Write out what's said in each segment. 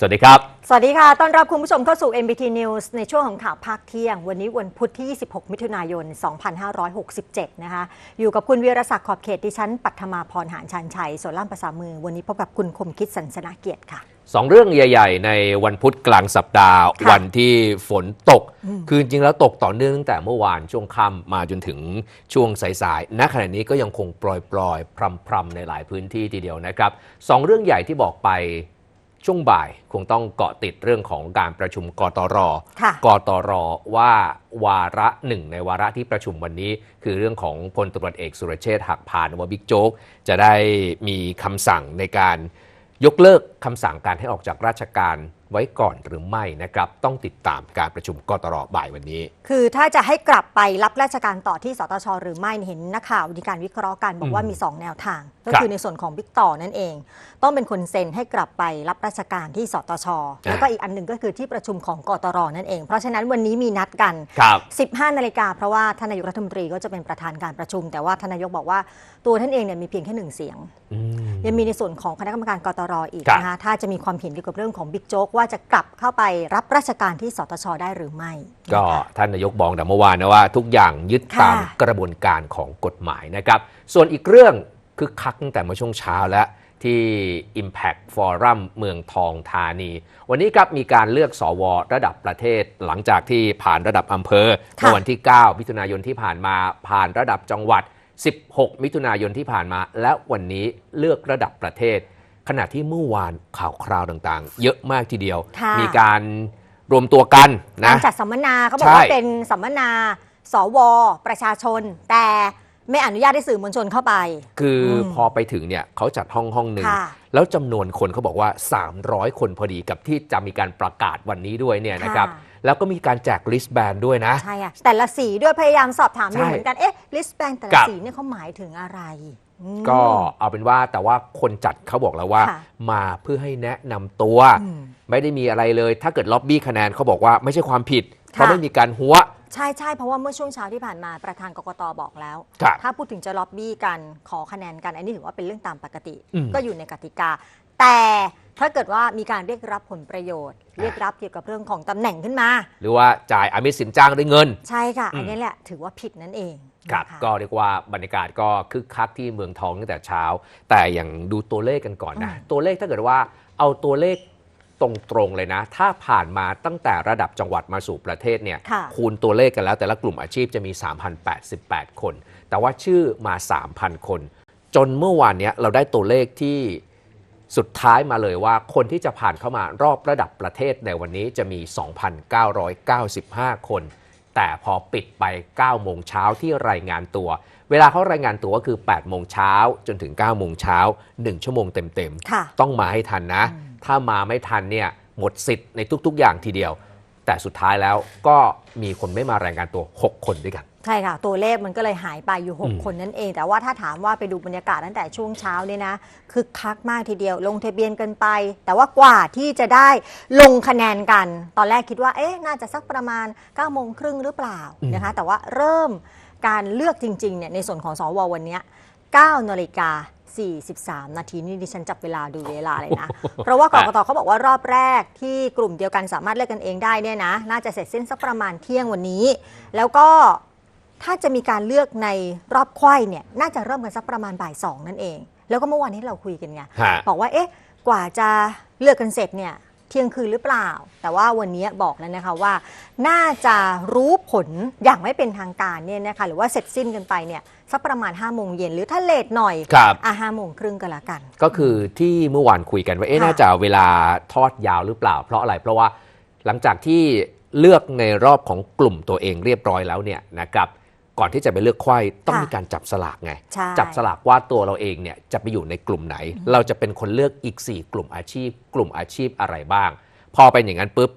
สวัสดีครับ สวัสดีค่ะ ต้อนรับคุณผู้ชมเข้าสู่ MBT News ในช่วงของข่าวภาคเที่ยง วันนี้วันพุธที่ 26 มิถุนายน 2567 นะคะ อยู่กับคุณวีรศักดิ์ขอบเขตดิฉัน ปัทมาพรหานชันชัยส่วนล่ามภาษามือ วันนี้พบกับคุณคมคิดสันสนาเกียรติค่ะสองเรื่องใหญ่ ๆ ในวันพุธกลางสัปดาห์ค่ะวันที่ฝนตก คือจริงๆแล้วตกต่อเนื่องตั้งแต่เมื่อวานช่วงค่ำมาจนถึงช่วงสายๆณขณะนี้ก็ยังคงปล่อยๆพรำๆในหลายพื้นที่ทีเดียวนะครับสองเรื่องใหญ่ที่บอกไป ช่วงบ่ายคงต้องเกาะติดเรื่องของการประชุมกตรค่ะกตรว่าวาระหนึ่งในวาระที่ประชุมวันนี้ คือเรื่องของพลตำรวจเอกสุรเชษฐ์หักพานว่าบิ๊กโจ๊กจะได้มีคำสั่งในการยกเลิกคำสั่งการให้ออกจากราชการ ไว้ก่อนหรือไม่นะครับ ต้องติดตามการประชุมกตรบ่ายวันนี้ คือถ้าจะให้กลับไปรับราชการต่อที่สตชหรือไม่เห็นนักข่าวมีการวิเคราะห์กันบอกว่ามี 2 แนวทาง ก็คือในส่วนของบิ๊กต่อนั่นเอง ต้องเป็นคนเซ็นให้กลับไปรับราชการที่สตชแล้วก็อีกอันหนึ่งก็คือที่ประชุมของกตรนั่นเอง เพราะฉะนั้นวันนี้มีนัดกันครับ15 นาฬิกาเพราะว่าท่านนายกรัฐมนตรีก็จะเป็นประธานการประชุม แต่ว่าท่านนายกบอกว่าตัวท่านเองเนี่ยมีเพียงแค่หนึ่งเสียงอืมยังมีในส่วนของคณะกรรมการกตรอีกครับนะคะถ้าจะมีความเห็นเกี่ยวกับเรื่องของบิ๊กโจ๊กว่าจะกลับเข้าไปรับราชการที่สตชได้หรือไม่ ก็นะคะท่านนายกบอกแต่เมื่อวานนะว่า ทุกอย่างยึดค่ะตามกระบวนการของกฎหมายนะครับ ส่วนอีกเรื่องคือคักตั้งแต่เมื่อช่วงเช้าแล้วที่ Impact Forum เมืองทองธานี วันนี้ครับมีการเลือกสวระดับประเทศ หลังจากที่ผ่านระดับอำเภอค่ะเมื่อวันที่ 9 มิถุนายนที่ผ่านมาผ่านระดับจังหวัด 16 มิถุนายนที่ผ่านมา และวันนี้เลือกระดับประเทศ ขณะที่เมื่อวานข่าวคราวต่างๆ เยอะมากทีเดียว ค่ะ มีการรวมตัวกันนะ การจัดสัมมนาเขาบอกใช่ว่าเป็นสัมมนา สว ประชาชน แต่ไม่อนุญาตให้สื่อมวลชนเข้าไป คืออมพอไปถึงเนี่ยเขาจัดห้องห้องหนึ่งค่ะแล้วจำนวนคนเขาบอกว่า 300 คนพอดีกับที่จะมีการประกาศวันนี้ด้วยเนี่ยนะครับ ค่ะ แล้วก็มีการแจกลิสต์แบนด้วยนะ ใช่อะแต่ละสีด้วยพยายามสอบถามอยู่ใช่เหมือนกัน เอ๊ะลิสแบนแต่คละรับสีเนี่ยเขาหมายถึงอะไรอืม ก็เอาเป็นว่าแต่ว่าคนจัดเขาบอกแล้วว่าค่ะมาเพื่อให้แนะนำตัวอืมไม่ได้มีอะไรเลย ถ้าเกิดล็อบบี้คะแนนเขาบอกว่าไม่ใช่ความผิดเพค่ะราะไม่มีการหัวใช่ใช่เพราะว่าเมื่อช่วงเช้าที่ผ่านมาประธานกกตบอกแล้วครับถ้าพูดถึงจะล็อบบี้กันขอคะแนนกัน อันนี้ถือว่าเป็นเรื่องตามปกติอืมก็อยู่ในกติกา แต่ถ้าเกิดว่ามีการเรียกรับผลประโยชน์ เรียกรับเกี่ยวกับเรื่องของตำแหน่งขึ้นมา หรือว่าจ่ายอามิสสินจ้างด้วยเงิน ใช่ค่ะอืมอันนี้แหละถือว่าผิดนั่นเองครับนะคะก็เรียกว่าบรรยากาศก็คึกคักที่เมืองทองตั้งแต่เช้า แต่อย่างดูตัวเลขกันก่อนนะอืมตัวเลขถ้าเกิดว่าเอาตัวเลขตรงๆเลยนะ ถ้าผ่านมาตั้งแต่ระดับจังหวัดมาสู่ประเทศเนี่ยค่ะคูณตัวเลขกันแล้วแต่ละกลุ่มอาชีพจะมี 3,088 คน แต่ว่าชื่อมา 3,000 คน จนเมื่อวานเนี้ยเราได้ตัวเลขที่ สุดท้ายมาเลยว่าคนที่จะผ่านเข้ามารอบระดับประเทศในวันนี้จะมี 2,995 คน แต่พอปิดไป 9 โมงเช้าที่รายงานตัว เวลาเขารายงานตัวก็คือ 8 โมงเช้าจนถึง 9 โมงเช้า 1 ชั่วโมงเต็มค่ะๆต้องมาให้ทันนะอืมถ้ามาไม่ทันเนี่ยหมดสิทธิ์ในทุกๆ อย่างทีเดียว แต่สุดท้ายแล้วก็มีคนไม่มารายงานตัว 6 คนด้วยกัน ใช่ค่ะ ตัวเลขมันก็เลยหายไปอยู่อืม6คนนั่นเอง แต่ว่าถ้าถามว่าไปดูบรรยากาศตั้งแต่ช่วงเช้าเนี่ยนะคึกคักมากทีเดียว ลงทะเบียนกันไป แต่ว่ากว่าที่จะได้ลงคะแนนกัน ตอนแรกคิดว่าเอ๊ะน่าจะสักประมาณ9โมงครึ่งหรือเปล่าอืมนะคะ แต่ว่าเริ่มการเลือกจริงๆเนี่ยในส่วนของสววันเนี้ย9นาฬิกา43 นาทีนี่ดิฉันจับเวลาดูเวลาเลยนะ เพราะว่ากกตเขาบอกว่ารอบแรกที่กลุ่มเดียวกันสามารถเลือกกันเองได้เนี่ยนะ น่าจะเสร็จสิ้นสักประมาณเที่ยงวันนี้ แล้วก็ ถ้าจะมีการเลือกในรอบไขว้เนี่ยน่าจะเริ่มกันสักประมาณบ่ายสองนั่นเอง แล้วก็เมื่อวานนี้เราคุยกันไงฮะ บอกว่าเอ๊ะกว่าจะเลือกกันเสร็จเนี่ยเที่ยงคืนหรือเปล่า แต่ว่าวันนี้บอกแล้วนะคะว่า น่าจะรู้ผลอย่างไม่เป็นทางการเนี่ยนะคะหรือว่าเสร็จสิ้นกันไปเนี่ยสักประมาณ5้าโมงเย็นหรือถ้าเลทหน่อยครับ อะห้าโมงครึ่งก็แล้วกัน ก็คือที่เมื่อวานคุยกันว่าเอ๊ะค่ะ น่าจะเวลาทอดยาวหรือเปล่า เพราะอะไรเพราะว่าหลังจากที่เลือกในรอบของกลุ่มตัวเองเรียบร้อยแล้วเนี่ยนะครับ ก่อนที่จะไปเลือกไขว้ต้องค่ะมีการจับสลากไงใช่จับสลากว่าตัวเราเองเนี่ยจะไปอยู่ในกลุ่มไหน เราจะเป็นคนเลือกอีก 4 กลุ่มอาชีพ กลุ่มอาชีพอะไรบ้าง พอเป็นอย่างนั้นปุ๊บ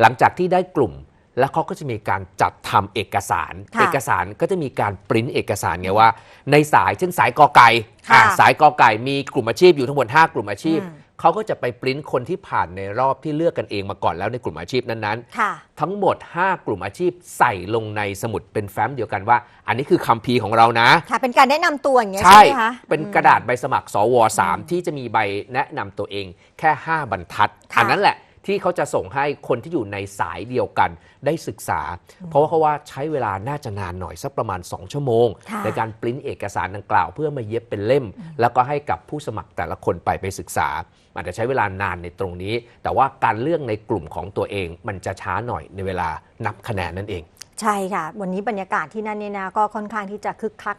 หลังจากที่ได้กลุ่ม แล้วเขาก็จะมีการจัดทำเอกสารค่ะเอกสารก็จะมีการปริ้นเอกสารไงว่า ในสายเช่นสายกอไก่ค่ะอะสายกอไก่มีกลุ่มอาชีพอยู่ทั้งหมด5กลุ่มอาชีพอืม เขาก็จะไปปริ้นคนที่ผ่านในรอบที่เลือกกันเองมาก่อนแล้วในกลุ่มอาชีพนั้นๆค่ะทั้งหมด 5 กลุ่มอาชีพใส่ลงในสมุดเป็นแฟ้มเดียวกันว่า อันนี้คือคัมภีร์ของเรานะ ค่ะ เป็นการแนะนำตัวอย่างเงี้ยใช่ใช่ไหมคะเป็นกระดาษใบสมัครสว3ที่จะมีใบแนะนำตัวเองแค่ 5 บรรทัด ค่ะ อันั้นแหละ ที่เขาจะส่งให้คนที่อยู่ในสายเดียวกันได้ศึกษา เพราะว่าเขาว่าใช้เวลาน่าจะนานหน่อยสักประมาณ 2 ชั่วโมงค่ะในการปริ้นเอกสารดังกล่าว เพื่อมาเย็บเป็นเล่ม แล้วก็ให้กับผู้สมัครแต่ละคนไปไปศึกษาอาจจะใช้เวลานานในตรงนี้ แต่ว่าการเลือกในกลุ่มของตัวเอง มันจะช้าหน่อยในเวลานับคะแนนนั่นเอง ใช่ค่ะ วันนี้บรรยากาศที่นั่นเนี่ยนะก็ค่อนข้างที่จะคึกคัก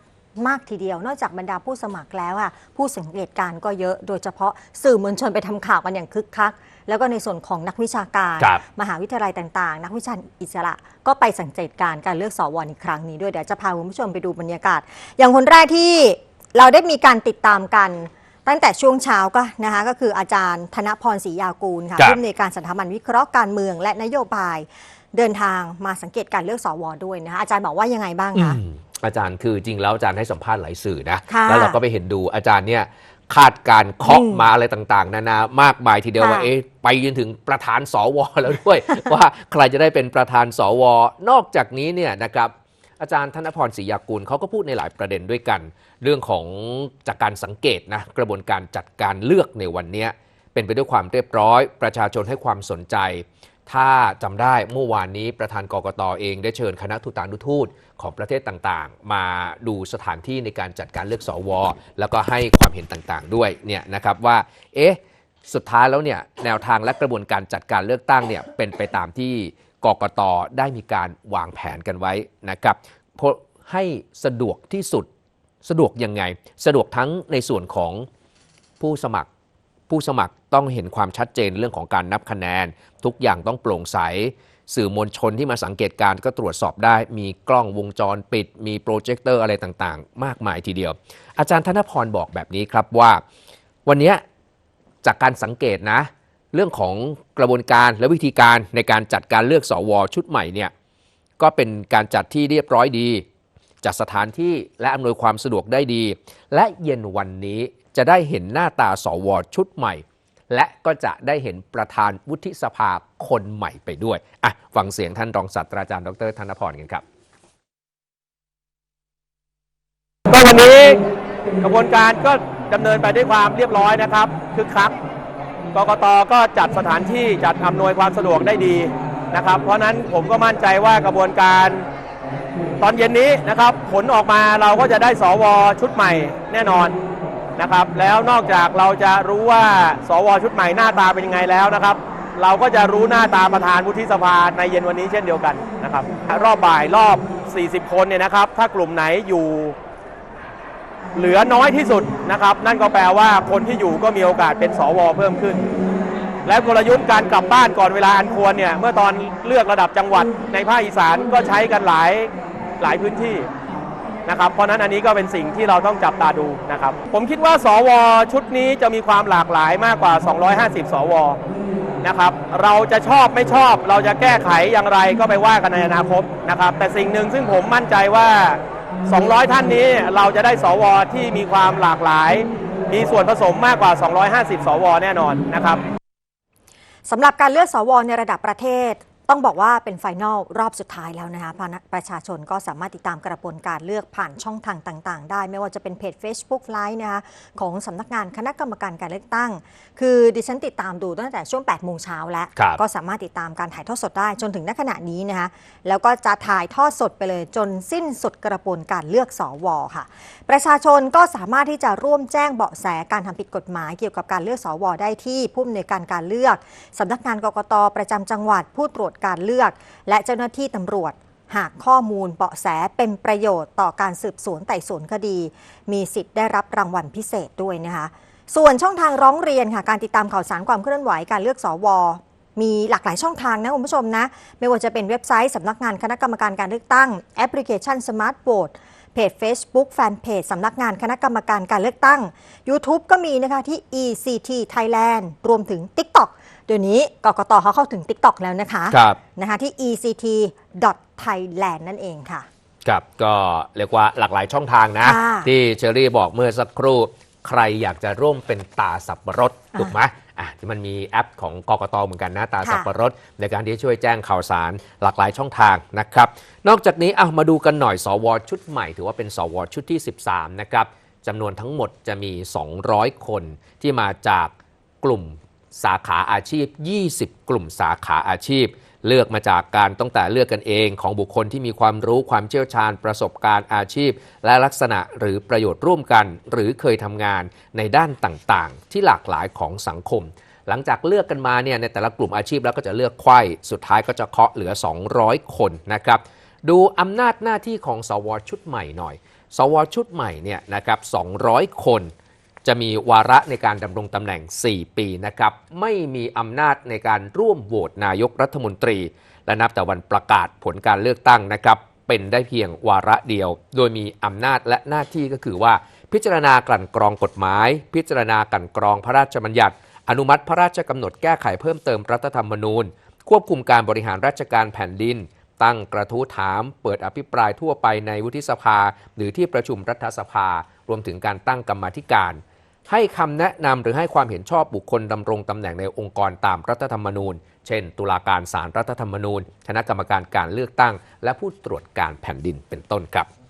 มากทีเดียวนอกจากบรรดาผู้สมัครแล้วค่ะผู้สังเกตการณ์ก็เยอะ โดยเฉพาะสื่อมวลชนไปทำข่าวกันอย่างคึกคัก แล้วก็ในส่วนของนักวิชาการ ครับ มหาวิทยาลัยต่างๆ นักวิชาอิสระ ก็ไปสังเกตการณ์การเลือกสวในครั้งนี้ด้วยเดี๋ยวจะพาคุณผู้ชมไปดูบรรยากาศ อย่างคนแรกที่เราได้มีการติดตามกัน ตั้งแต่ช่วงเช้าก็นะคะก็คืออาจารย์ธนพรศรียากูลค่ะครับ ผู้อำนวยการสถาบันวิเคราะห์การเมืองและนโยบาย เดินทางมาสังเกตการเลือกสวด้วยนะคะอาจารย์บอกว่ายังไงบ้างคะ อืมอาจารย์คือจริงแล้วอาจารย์ให้สัมภาษณ์หลายสื่อนะ ค่ะแล้วเราก็ไปเห็นดูอาจารย์เนี่ย คาดการณ์เคาะอืมมาอะไรต่าง ๆ นานามากมายทีเดียวค่ะว่าเอ๊ะไปจนถึงประธานสวแล้วด้วย ว่าใครจะได้เป็นประธานสวนอกจากนี้เนี่ยนะครับอาจารย์ธนพรศรียากุลเขาก็พูดในหลายประเด็นด้วยกัน เรื่องของจากการสังเกตนะกระบวนการจัดการเลือกในวันเนี้ยเป็นไปด้วยความเรียบร้อย ประชาชนให้ความสนใจ ถ้าจำได้เมื่อวานนี้ประธานกกตเองได้เชิญคณะทูตานุทูตของประเทศต่างๆ มาดูสถานที่ในการจัดการเลือกสวแล้วก็ให้ความเห็นต่างๆ ด้วยเนี่ยนะครับว่า เอ๊ะสุดท้ายแล้วเนี่ยแนวทางและกระบวนการจัดการเลือกตั้งเนี่ยเป็นไปตามที่กกตได้มีการวางแผนกันไว้นะครับให้สะดวกที่สุดสะดวกยังไง สะดวกทั้งในส่วนของผู้สมัคร ผู้สมัครต้องเห็นความชัดเจนเรื่องของการนับคะแนน ทุกอย่างต้องโปร่งใส สื่อมวลชนที่มาสังเกตการก็ตรวจสอบได้ มีกล้องวงจรปิด มีโปรเจคเตอร์อะไรต่างๆ มากมายทีเดียว อาจารย์ธนพรบอกแบบนี้ครับว่า วันนี้จากการสังเกตนะ เรื่องของกระบวนการและวิธีการในการจัดการเลือกสวชุดใหม่เนี่ยก็เป็นการจัดที่เรียบร้อยดีจัดสถานที่และอำนวยความสะดวกได้ดี และเย็นวันนี้ จะได้เห็นหน้าตาสวชุดใหม่ และก็จะได้เห็นประธานวุฒิสภาคนใหม่ไปด้วยอะฟังเสียงท่านรองศาสตราจารย์ดรธนพรกันครับก็วันนี้กระบวนการก็ดำเนินไปด้วยความเรียบร้อยนะครับคึกคักกกตก็จัดสถานที่จัดอำนวยความสะดวกได้ดีนะครับ เพราะฉะนั้นผมก็มั่นใจว่ากระบวนการตอนเย็นนี้นะครับ ผลออกมาเราก็จะได้สวชุดใหม่แน่นอน นะครับ แล้วนอกจากเราจะรู้ว่าสวชุดใหม่หน้าตาเป็นยังไงแล้วนะครับ เราก็จะรู้หน้าตาประธานวุฒิสภาในเย็นวันนี้เช่นเดียวกันนะครับ รอบบ่ายรอบ 40 คนเนี่ยนะครับ ถ้ากลุ่มไหนอยู่เหลือน้อยที่สุดนะครับ นั่นก็แปลว่าคนที่อยู่ก็มีโอกาสเป็นสวเพิ่มขึ้น และกลยุทธ์การกลับบ้านก่อนเวลาอันควรเนี่ยเมื่อตอนเลือกระดับจังหวัดในภาคอีสานก็ใช้กันหลายหลายพื้นที่ นะครับเพราะนั้นอันนี้ก็เป็นสิ่งที่เราต้องจับตาดูนะครับ ผมคิดว่าสวชุดนี้จะมีความหลากหลายมากกว่า 250 สวนะครับเราจะชอบไม่ชอบ เราจะแก้ไขอย่างไรก็ไปว่ากันในอนาคตนะครับ แต่สิ่งหนึ่งซึ่งผมมั่นใจว่า 200 ท่านนี้เราจะได้สวที่มีความหลากหลาย มีส่วนผสมมากกว่า 250 สวแน่นอนนะครับสำหรับการเลือกสวในระดับประเทศ ต้องบอกว่าเป็นไฟนอลรอบสุดท้ายแล้วนะคะพะประชาชนก็สามารถติดตามกระบวนการเลือกผ่านช่องทางต่างๆ ได้ ไม่ว่าจะเป็นเพจ Facebook Live นะคะของสำนักงานคณะกรรมการการเลือกตั้ง คือดิฉันติดตามดูตั้งแต่ช่วง8โมงเช้าแล้วครับก็สามารถติดตามการถ่ายทอดสดได้จนถึงณขณะนี้นะคะแล้วก็จะถ่ายทอดสดไปเลยจนสิ้นสุดกระบวนการเลือกสวค่ะ ประชาชนก็สามารถที่จะร่วมแจ้งเบาะแสการทำผิดกฎหมายเกี่ยวกับการเลือกสวได้ที่ผู้อำนวยการการเลือกสำนักงานกกตประจำจังหวัดผู้ตรวจการเลือก และเจ้าหน้าที่ตำรวจ หากข้อมูลเบาะแสเป็นประโยชน์ต่อการสืบสวนไต่สวนคดี มีสิทธิ์ได้รับรางวัลพิเศษด้วยนะคะส่วนช่องทางร้องเรียนค่ะการติดตามข่าวสารความเคลื่อนไหวการเลือกสวมีหลากหลายช่องทางนะคุณผู้ชมนะ ไม่ว่าจะเป็นเว็บไซต์สำนักงานคณะกรรมการการเลือกตั้ง แอปพลิเคชัน Smart Vote เพจ Facebook แฟนเพจสำนักงานคณะกรรมการการเลือกตั้ง YouTube ก็มีนะคะที่ ECT Thailand รวมถึง TikTok ดี๋ยวนี้กกตเขาเข้าถึง TikTok แล้วนะคะครับนะคะที่ ect.thailand นั่นเองค่ะ ครับก็เรียกว่าหลากหลายช่องทางนะ ค่ะที่เชอรี่บอกเมื่อสักครู่ ใครอยากจะร่วมเป็นตาสับปะรดถูกไหมอะที่มันมีแอปของกกตเหมือนกันนะตาค่ะ สับปะรด ในการที่จะช่วยแจ้งข่าวสารหลากหลายช่องทางนะครับ นอกจากนี้เอามาดูกันหน่อย สวชุดใหม่ ถือว่าเป็นสวชุดที่ 13 นะครับจำนวนทั้งหมดจะมี 200 คนที่มาจากกลุ่ม สาขาอาชีพ 20 กลุ่มสาขาอาชีพ เลือกมาจากการตั้งแต่เลือกกันเองของบุคคลที่มีความรู้ความเชี่ยวชาญประสบการณ์อาชีพ และลักษณะหรือประโยชน์ร่วมกัน หรือเคยทำงานในด้านต่างๆ ที่หลากหลายของสังคม หลังจากเลือกกันมาเนี่ยในแต่ละกลุ่มอาชีพแล้วก็จะเลือกไข้สุดท้ายก็จะเคาะเหลือ 200 คนนะครับดูอำนาจหน้าที่ของสวชุดใหม่หน่อย สวชุดใหม่เนี่ยนะครับ200 คน จะมีวาระในการดำรงตำแหน่ง 4 ปีนะครับ ไม่มีอำนาจในการร่วมโหวตนายกรัฐมนตรี และนับแต่วันประกาศผลการเลือกตั้งนะครับ เป็นได้เพียงวาระเดียว โดยมีอำนาจและหน้าที่ก็คือว่า พิจารณากลั่นกรองกฎหมาย พิจารณากลั่นกรองพระราชบัญญัติ อนุมัติพระราชกำหนดแก้ไขเพิ่มเติมรัฐธรรมนูญ ควบคุมการบริหารราชการแผ่นดิน ตั้งกระทู้ถาม เปิดอภิปรายทั่วไปในวุฒิสภา หรือที่ประชุมรัฐสภา รวมถึงการตั้งกรรมธิการ ให้คำแนะนำหรือให้ความเห็นชอบบุคคลดำรงตำแหน่งในองค์กรตามรัฐธรรมนูญ เช่น ตุลาการศาลรัฐธรรมนูญ คณะกรรมการการเลือกตั้ง และผู้ตรวจการแผ่นดินเป็นต้นครับ